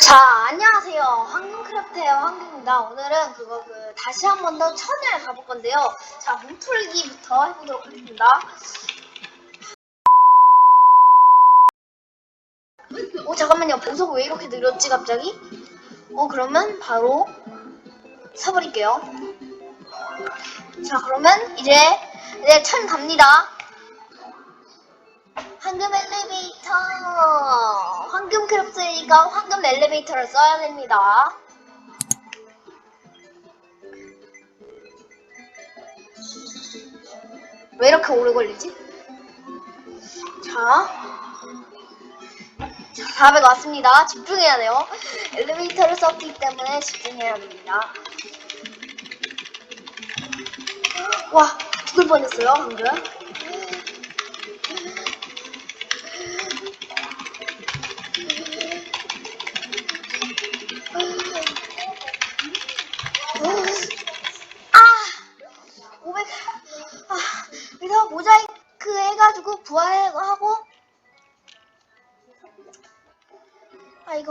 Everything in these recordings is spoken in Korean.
자, 안녕하세요. 황금크래프트의 황금입니다. 오늘은 그거 그 다시 한 번 더 천을 가볼 건데요. 자, 몸풀기부터 해보도록 하겠습니다. 오, 잠깐만요. 보석 왜 이렇게 느렸지, 갑자기? 어, 그러면 바로 사버릴게요. 자, 그러면 이제, 이제 천 갑니다. 황금 엘리베이터. 황금 크래프트니까 황금 엘리베이터를 써야 됩니다. 왜 이렇게 오래 걸리지? 자, 자400 왔습니다. 집중해야 돼요. 엘리베이터를 썼기 때문에 집중해야 됩니다. 와 죽을 뻔했어요 방금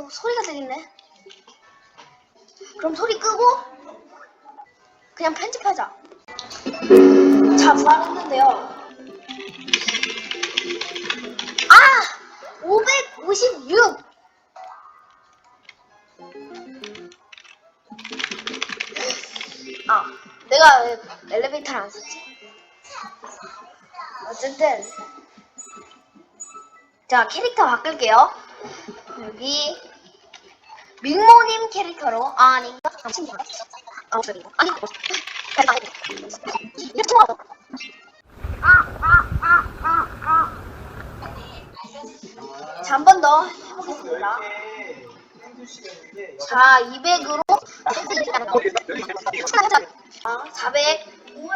소리가 들리네. 그럼 소리 끄고, 그냥 편집하자. 자, 부활했는데요. 아! 556! 아, 내가 왜 엘리베이터를 안 썼지? 어쨌든 자 캐릭터 바꿀게요. 여기 민모님 캐릭터로 아 아닌가? 당신인가? 아 목소리가 아니 잘 아니 이렇게 통하고 자 한 번 더 해보겠습니다. 자 200으로 아, 400. 네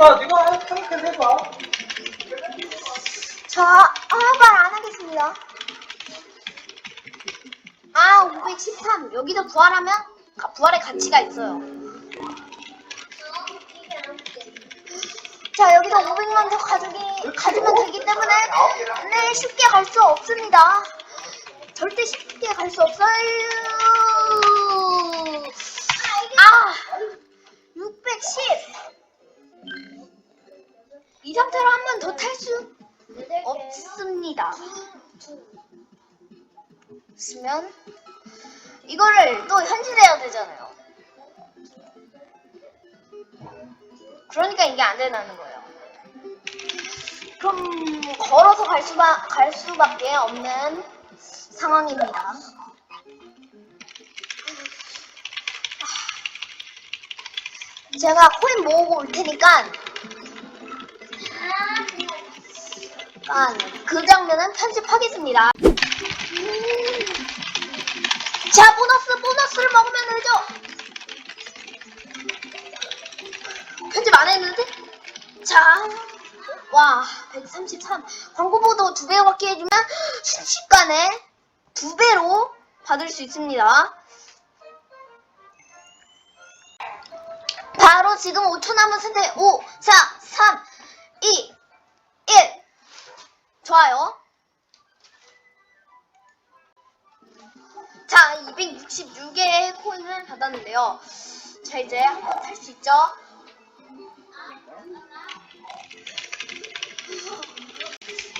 가 네가 캐릭터 해봐. 저, 아, 말안 하겠습니다. 아, 513. 여기서 부활하면 가- 부활의 가치가 있어요. 자, 여기서 500만 더 가지기, 가지면 되기 때문에 네, 쉽게 갈 수 없습니다. 절대 쉽게 갈 수 없어요. 아, 2점차로 한 번 더 탈 수 없습니다. 있으면 이거를 또 현질해야 되잖아요. 그러니까 이게 안 된다는 거예요. 그럼 걸어서 갈, 수바, 갈 수밖에 없는 상황입니다. 제가 코인 모으고 올 테니까 그 장면은 편집하겠습니다. 자, 보너스, 보너스를 먹으면 되죠. 편집 안 했는데? 자, 와, 133. 광고보도 두 배밖에 해주면 순식간에 두 배로 받을 수 있습니다. 바로 지금 5초 남은 상태 5, 4, 3, 2, 1. 좋아요. 자, 266개의 코인을 받았는데요. 자, 이제 한번 탈 수 있죠?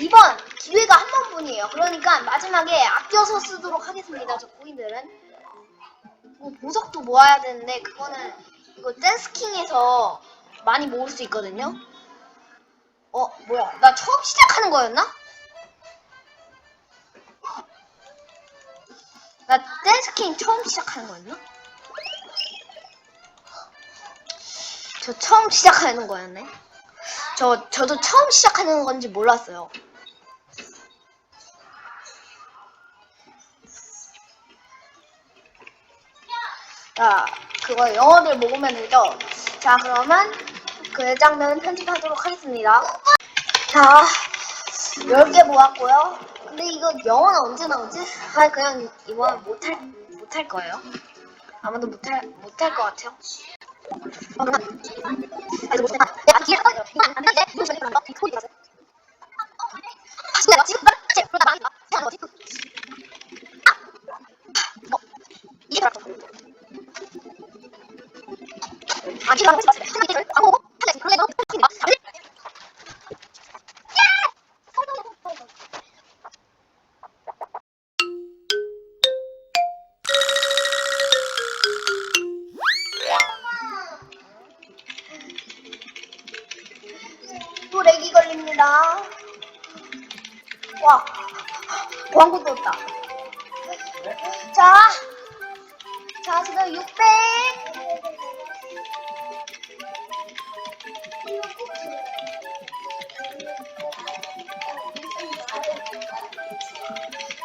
이번 기회가 한 번뿐이에요. 그러니까 마지막에 아껴서 쓰도록 하겠습니다. 저 코인들은. 뭐 보석도 모아야 되는데 그거는 이거 댄스킹에서 많이 모을 수 있거든요. 어, 뭐야? 나 처음 시작하는 거였나? 나 댄스 킹 처음 시작하는 거였나? 저 처음 시작하는 거였네. 저, 저도 처음 시작하는 건지 몰랐어요. 자, 그거 영어를 먹으면 되죠? 자, 그러면 그 장면 편집하도록 하겠습니다. 자, 10개 모았고요. 근데 이거 영어는 언제 나오지? 아, 그냥 이번 못할, 못할 거예요. 아마도 못할, 못할 것 같아요. 그래서 못 봐. 내가 기회를 얻어요. 이거 안 되는데 이거 전에 그런 거 코디 가서. 아, 진짜 지금 나 제, 그러다 망한다. 그냥 뭐지? 아, 뭐 이게 그렇죠. 아, 기가 막히지 마세요. 한 개를 광고 하나 그런 거 그런 거 다. 자, 지금 600.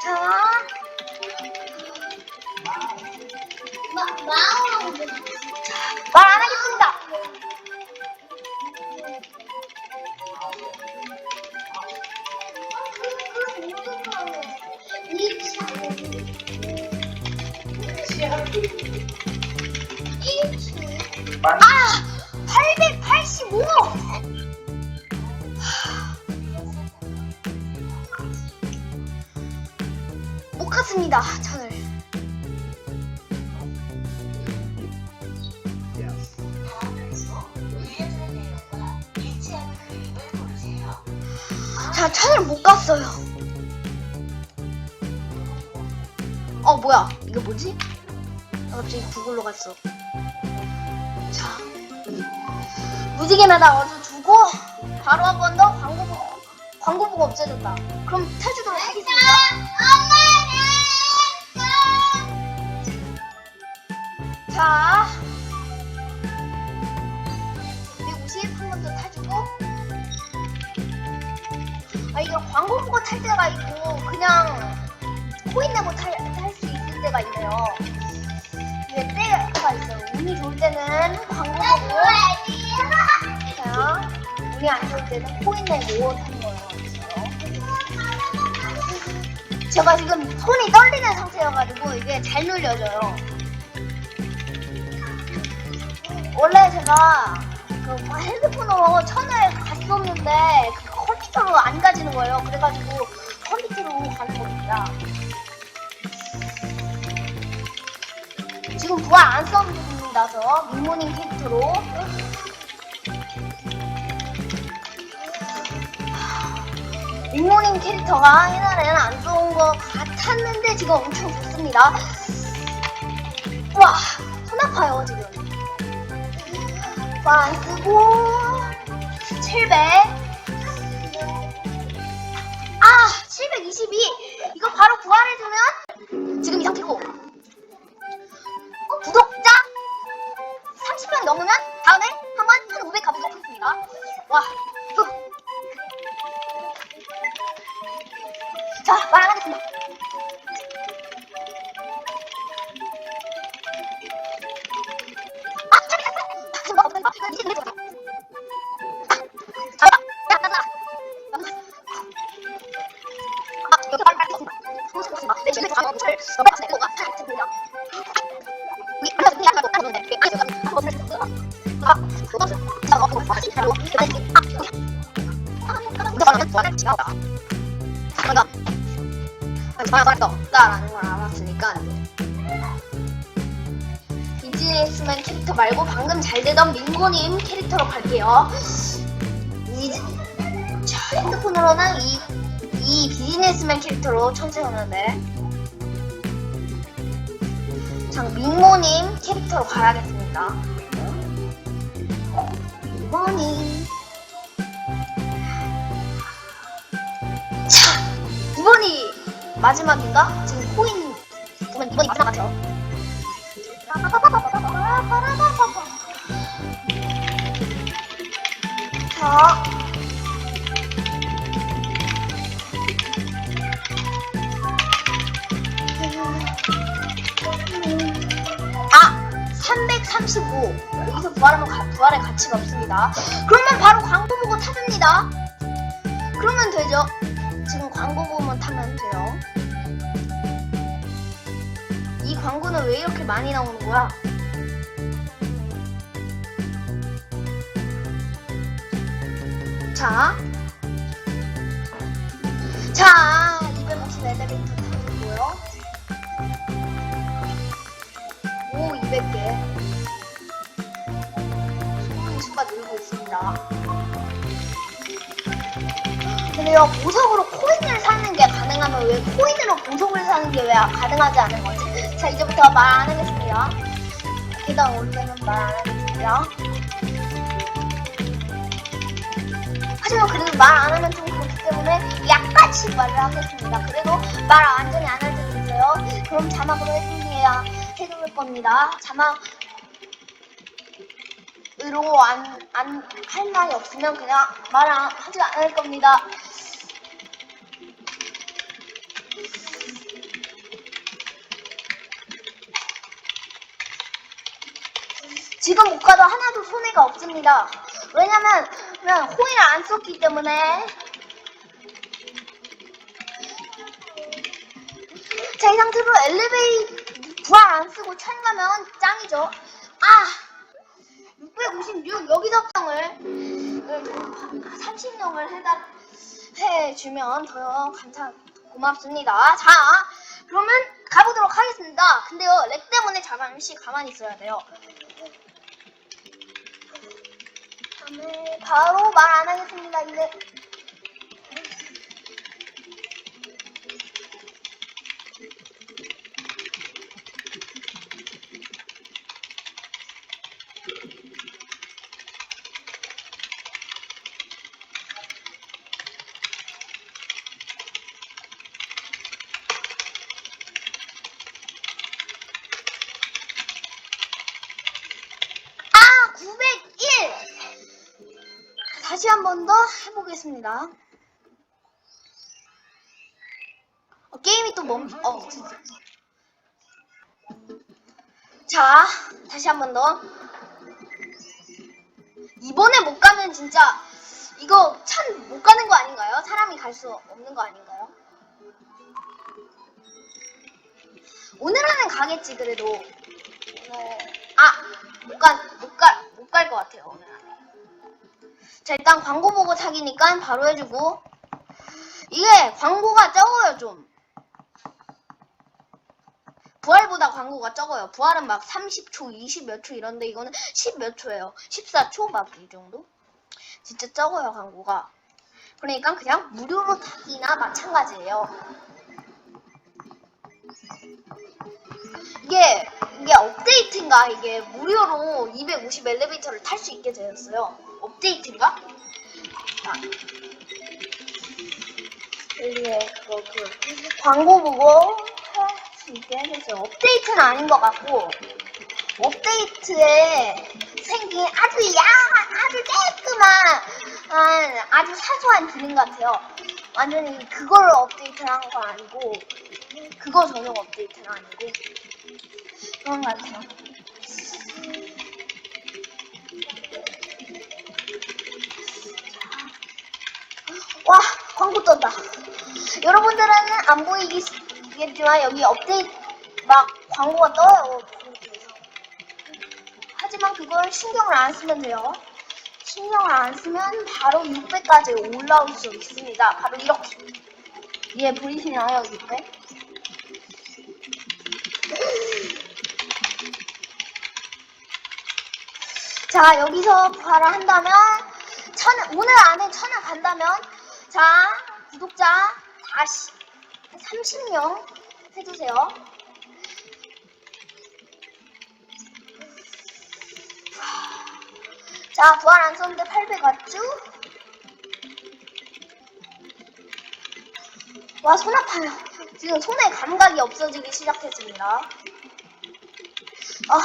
자, 말안 하겠습니다. 만 아! 885! 못 갔습니다, 천을. 자, 천을 못 갔어요. 어, 뭐야. 이거 뭐지? 나 갑자기 구글로 갔어. 자, 무지개나 나와서 두고 바로 한 번 더 광고 보고 광고 보고 없어졌다. 그럼 타주도록 하겠습니다. 자, 150 한 번 더 타주고. 아 이게 광고 보고 탈 때가 있고 그냥 코인 내고 탈 수 있을 때가 있네요. 이게 때가 있어요. 운이 좋을 때는 광고 보고. 자, 운이 안 좋을 때는 코인 내고 타는 거예요. 제가 지금 손이 떨리는 상태여가지고 이게 잘 눌려져요. 원래 제가 그 핸드폰으로 천을 갔었는데 그 컴퓨터로 안 가지는 거예요. 그래가지고 컴퓨터로 가는 겁니다. 지금 부활 안 썸니다서 민모닝 캐릭터로 민모닝 캐릭터가 옛날에는 안 좋은 것 같았는데 지금 엄청 좋습니다. 와, 손 아파요 지금. 와, 안 쓰고 700. 아, 722. 이거 바로 부활해주면 지금 이 상태고. 알았으니까 비즈니스맨 캐릭터 말고 방금 잘 되던 민고님 캐릭터로 갈게요. 이, 자, 핸드폰으로는 이, 이 비즈니스맨 캐릭터로 천세였는데 자, 민모님 캐릭터로 가야겠습니다. 민모님 자, 이번이 마지막인가? 지금 코인 보면 이번이 마지막 같아요. 자. 35. 여기서 부활하면 가, 부활의 가치가 없습니다. 그러면 바로 광고 보고 타줍니다. 그러면 되죠. 지금 광고 보면 타면 돼요. 이 광고는 왜 이렇게 많이 나오는 거야? 자. 자. 있습니다. 근데요, 보석으로 코인을 사는 게 가능하면 왜 코인으로 보석을 사는 게 왜 가능하지 않은 거지? 자, 이제부터 말 안 하겠습니다. 계단 오르면 말안 하겠습니다. 하지만 그래도 말 안 하면 좀 그렇기 때문에 약간씩 말을 하겠습니다. 그래도 말 완전히 안 할 때도 있어요. 그럼 자막으로 해주세요. 해줄 겁니다. 자막으 로 안, 안, 할 말이 없으면 그냥 말 안, 하지 않을 겁니다. 지금 못 가도 하나도 손해가 없습니다. 왜냐면, 그냥 코인을 안 썼기 때문에. 자, 이 상태로 엘리베이 부활 안 쓰고 천 가면 짱이죠. 아! 656 여기서 평을 30명을 해다 해주면 더 감사 고맙습니다. 자, 그러면 가보도록 하겠습니다. 근데요, 렉 때문에 잠시 가만히 있어야 돼요. 바로 말 안 하겠습니다. 이제 다시 한 번 더 해보겠습니다. 어, 게임이 또 멈춰. 어, 진짜. 자, 다시 한 번 더. 이번에 못 가면 진짜 이거 천못 가는 거 아닌가요? 사람이 갈 수 없는 거 아닌가요? 오늘 안엔 가겠지 그래도. 오늘 아, 못 가, 못 가, 못 갈 것 같아요 오늘. 자 일단 광고 보고 사기니까 바로 해주고. 이게 광고가 적어요 좀. 부활보다 광고가 적어요. 부활은 막 30초 20몇 초 이런데 이거는 10 몇 초예요. 14초 막 이 정도? 진짜 적어요 광고가. 그러니까 그냥 무료로 타기나 마찬가지예요. 이게 이게 업데이트인가? 이게 무료로 250 엘리베이터를 탈 수 있게 되었어요. 업데이트인가? 아. 여기에 그거 그 광고 보고 할수 있게 해줬어요. 업데이트는 아닌 것 같고 업데이트에 생긴 아주 야한 아주 깔끔한 아주 사소한 기능 같아요. 완전히 그걸로 업데이트를 한 거 아니고 그거 전용 업데이트는 아니고 그런 것 같아요. 와 광고 떴다. 여러분들은 안 보이겠지만 여기 업데이트 막 광고가 떠요. 하지만 그걸 신경을 안 쓰면 돼요. 신경을 안 쓰면 바로 600까지 올라올 수 있습니다. 바로 이렇게. 얘 보이시나요? 600? 자 여기서 부활을 한다면 천 오늘 안에 천을 간다면 자 구독자 다시 30명 해주세요. 자 부활 안 썼는데 800 왔죠? 와 손 아파요. 지금 손에 감각이 없어지기 시작했습니다. 아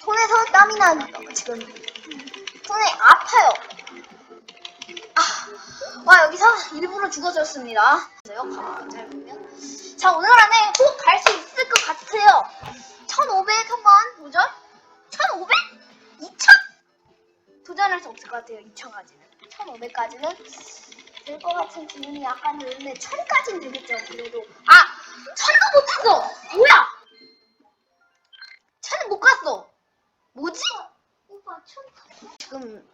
손에서 땀이 나 지금 손에 아파요. 아, 와 여기서 일부러 죽어졌습니다. 그래요? 가만 잘 보면. 자 오늘 안에 꼭 갈 수 있을 것 같아요. 1,500 한번 도전? 1,500? 2,000? 도전할 수 없을 것 같아요. 2,000까지는. 1,500까지는 될 것 같은 기분이 약간 드는데 1,000까지는 되겠죠. 그래도 아 1,000도 못 했어. 뭐야? 1,000은 못 갔어. 뭐지? 오빠 천 지금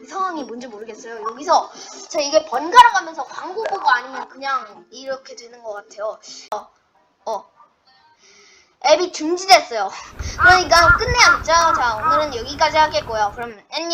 이 상황이 뭔지 모르겠어요. 여기서 저 이게 번갈아 가면서 광고 보고 아니면 그냥 이렇게 되는 것 같아요. 어, 어. 앱이 중지됐어요. 그러니까 끝내야겠죠. 자, 오늘은 여기까지 하겠고요. 그럼 안녕.